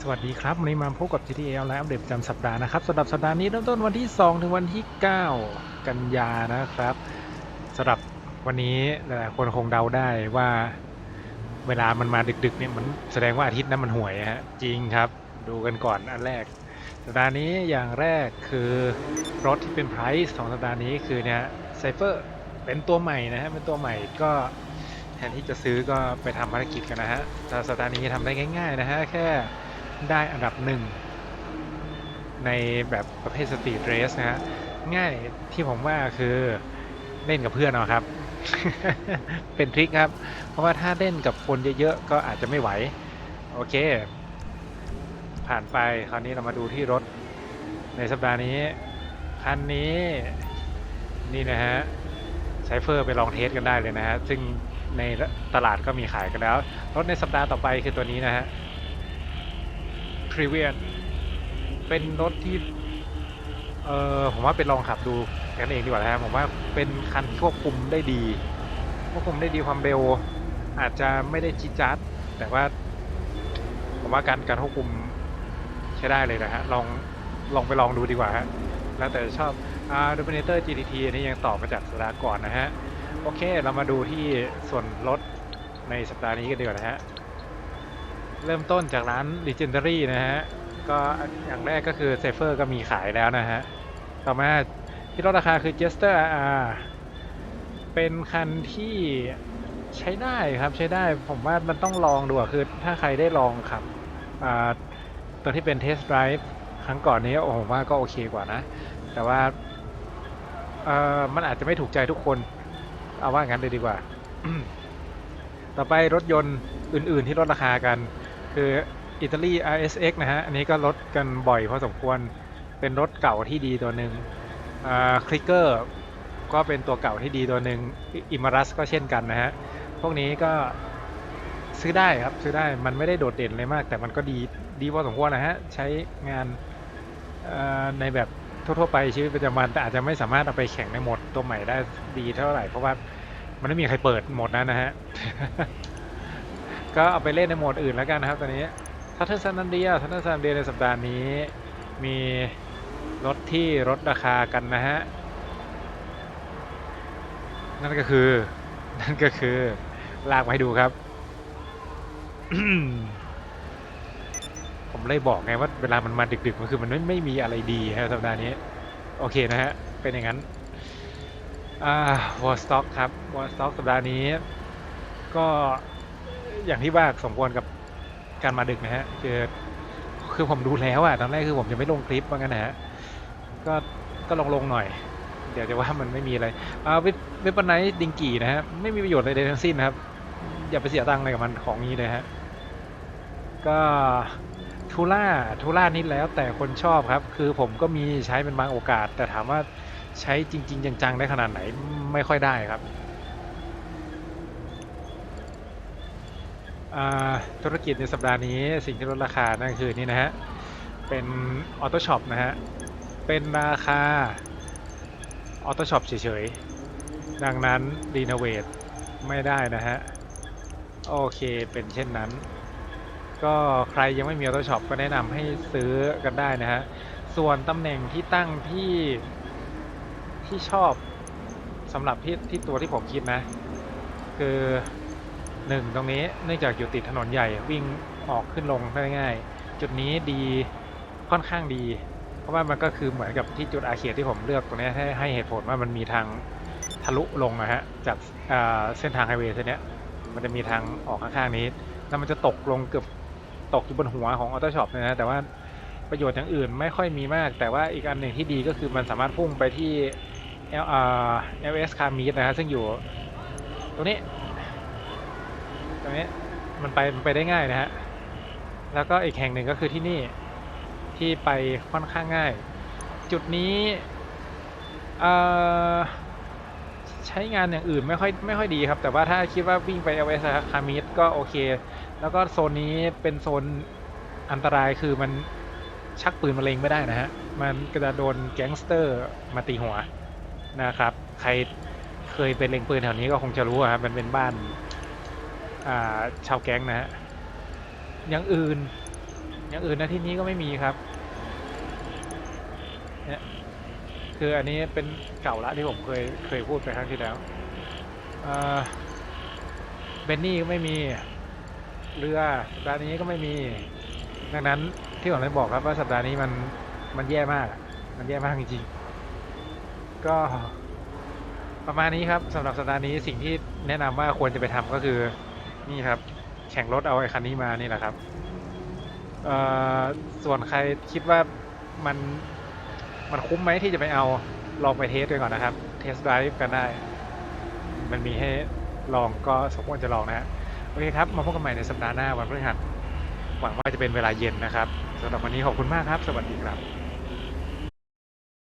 สวัสดีครับวันนี้มาพบกับ GTA ออนไลน์อัปเดตประจำสัปดาห์นะครับสำหรับสัปดาห์นี้เริ่มต้นวันที่ 2 ถึงวันที่ 9 กันยานะครับสำหรับวันนี้หลายๆคนคงเดาได้ว่าเวลามันมาดึกๆเนี่ยมันแสดงว่าอาทิตย์นั้นมันห่วยฮะจริงครับ ดูกันก่อนอันแรก สัปดาห์นี้อย่างแรกคือรถที่เป็นไพรส์ของสัปดาห์นี้คือเนี่ยไซเฟอร์เป็นตัวใหม่นะฮะเป็นตัวใหม่ก็แทนที่จะซื้อก็ไปทำภารกิจกันนะฮะแต่สัปดาห์นี้ทำได้ง่าย ๆ นะฮะแค่ ได้อันดับหนึ่งในแบบประเภทสตรีทเรสนะฮะง่ายที่ผมว่าคือเล่นกับเพื่อนเอาครับ เป็นทริคครับ เพราะว่าถ้าเล่นกับคนเยอะๆก็อาจจะไม่ไหว โอเค ผ่านไปคราวนี้เรามาดูที่รถ ในสัปดาห์นี้ คันนี้นี่นะฮะไซเฟอร์ไปลองเทสกันได้เลยนะฮะ ซึ่งในตลาดก็มีขายกันแล้ว รถในสัปดาห์ต่อไปคือตัวนี้นะฮะ พรีเวียนเป็นรถที่ เออผมว่าเป็นลองขับดูกันเองดีกว่านะครับผมว่าเป็นคันที่ควบคุมได้ดีควบคุมได้ดีความเร็ว อาจจะไม่ได้จิดจัดแต่ว่า ผมว่าการการควบคุมใช้ได้เลยนะฮะลองลองไปลองดูดีกว่าฮะแล้วแต่ชอบอ่า Dominator GTT อันนี้ยังต่อมาจากสัปดาห์ก่อนนะฮะ โอเค เรามาดูที่ส่วนลดในสัปดาห์นี้กันดีกว่านะฮะ เริ่มต้นจากร้าน Legendary นะฮะ ก็อย่างแรกก็คือ Safer ก็มีขายแล้วนะฮะ ต่อมาที่ลดราคาคือ Jester RR เป็นคันที่ใช้ได้ครับใช้ได้ผมว่ามันต้องลองดูอะคือถ้าใครได้ลองขับตัวที่เป็น Test Drive ครั้งก่อนนี้โอ้ผมว่าก็โอเคกว่านะ แต่ว่ามันอาจจะไม่ถูกใจทุกคน เอาว่างั้นเลยดีกว่า ต่อไปรถยนต์อื่น ๆ ที่ลดราคากัน คืออิตาลี RSX นะฮะ อันนี้ก็ลดกันบ่อยพอสมควร เป็นรถเก่าที่ดีตัวหนึ่งคลิกเกอร์ก็เป็นตัวเก่าที่ดีตัวหนึ่งอิมารัสก็เช่นกันนะฮะ พวกนี้ก็ซื้อได้ครับ ซื้อได้มันไม่ได้โดดเด่นเลยมาก แต่มันก็ดีดีพอสมควรนะฮะ ใช้งานในแบบทั่วๆไปชีวิตประจำวันแต่อาจจะไม่สามารถเอาไปแข่งในโหมดตัวใหม่ได้ดีเท่าไหร่เพราะว่ามันไม่มีใครเปิดโหมดนั้นนะฮะ ก็เอาไปเล่นในโหมดอื่นแล้วกันนะครับตอนนี้ทัตเทอร์ซันนันเดียทัตเทอร์ซันเดียในสัปดาห์นี้ มีรถที่ลดราคากันนะฮะ นั่นก็คือ นั่นก็คือ ลากมาให้ดูครับ ผมเลยบอกไงว่าเวลามันมาดึกๆมันคือมันไม่ไม่มีอะไรดีฮะสัปดาห์นี้ โอเคนะฮะ เป็นอย่างนั้นอ่าวอลสต็อกครับวอลสต็อกสัปดาห์นี้ ก็ อย่างที่ว่าสมควรกับการมาดึกนะฮะ คือ คือผมดูแล้วอะตอนแรกคือผมจะไม่ลงคลิปว่างั้นนะฮะ ก็ก็ลงลงหน่อย เดี๋ยวจะว่ามันไม่มีอะไรเอาเว็บเว็บไนท์ดิงกี่นะฮะ ไม่มีประโยชน์อะไรทั้งสิ้นนะครับ อย่าไปเสียตังค์อะไรกับมันของนี้เลยฮะ ก็ทูล่าทูล่านี่แล้วแต่คนชอบครับ คือผมก็มีใช้เป็นบางโอกาส แต่ถามว่าใช้จริง ๆ จังๆได้ขนาดไหนไม่ค่อยได้ครับ อ่า ธุรกิจในสัปดาห์นี้สิ่งที่ลดราคานั่นคือนี่นะฮะ เป็นออโต้ช็อปนะฮะ เป็นราคาออโต้ช็อปเฉยๆ ดังนั้นรีโนเวทไม่ได้นะฮะ โอเคเป็นเช่นนั้น ก็ใครยังไม่มีออโต้ช็อปก็แนะนำให้ซื้อกันได้นะฮะ ส่วนตำแหน่งที่ตั้งที่ที่ชอบสำหรับที่ที่ตัวที่ผมคิดนะ คือ หนึ่งตรงนี้เนื่องจากอยู่ติดถนนใหญ่วิ่งออกขึ้นลงได้ง่าย จุดนี้ดีค่อนข้างดี เพราะว่ามันก็คือเหมือนกับที่จุดอาเขตที่ผมเลือกตรงนี้ให้ให้เหตุผลว่ามันมีทางทะลุลงนะฮะจากเส้นทางไฮเวย์เส้นนี้มันจะมีทางออกข้างๆนี้ แล้วมันจะตกลงเกือบตกอยู่บนหัวของออโต้ช็อปเลยนะแต่ว่าประโยชน์อย่างอื่นไม่ค่อยมีมาก แต่ว่าอีกอันหนึ่งที่ดีก็คือมันสามารถพุ่งไปที่ L อ่า LS Car Meet นะฮะซึ่งอยู่ตรงนี้ ตรงนี้มันไปมันไปได้ง่ายนะฮะ แล้วก็อีกแห่งหนึ่งก็คือที่นี่ที่ไปค่อนข้างง่าย จุดนี้ใช้งานอย่างอื่นไม่ค่อยไม่ค่อยดีครับ แต่ว่าถ้าคิดว่าวิ่งไปเอาไว้คามิดก็โอเค แล้วก็โซนนี้เป็นโซนอันตรายคือมันชักปืนมาเลงไม่ได้นะฮะ มันก็จะโดนแก๊งสเตอร์มาตีหัวนะครับ ใครเคยไปเล็งปืนแถวนี้ก็คงจะรู้ครับมันเป็นบ้าน อ่าชาวแก๊งนะฮะอย่างอื่น อย่างอื่นนะที่นี้ก็ไม่มีครับเนี่ยคืออันนี้เป็นเก่าละที่ผมเคยเคยพูดไปครั้งที่แล้วเบนนี่ก็ไม่มีเรือสัปดาห์นี้ก็ไม่มี ดังนั้นที่ผมได้บอกครับว่าสัปดาห์นี้มันมันแย่มาก มันแย่มากจริงๆ ก็ประมาณนี้ครับสำหรับสัปดาห์นี้สิ่งที่แนะนำว่าควรจะไปทำก็คือ นี่ครับ แข่งรถเอาไอ้คันนี้มานี่แหละครับเอ่อส่วนใครคิดว่ามันมันคุ้มไหมที่จะไปเอาลองไปเทสด้วยก่อนนะครับ เทสไดรฟ์กันได้ มันมีให้ลองก็สมควรจะลองนะฮะโอเคครับ มาพบกันใหม่ในสัปดาห์หน้าวันพฤหัสหวังว่าจะเป็นเวลาเย็นนะครับสำหรับวันนี้ขอบคุณมากครับ สวัสดีครับ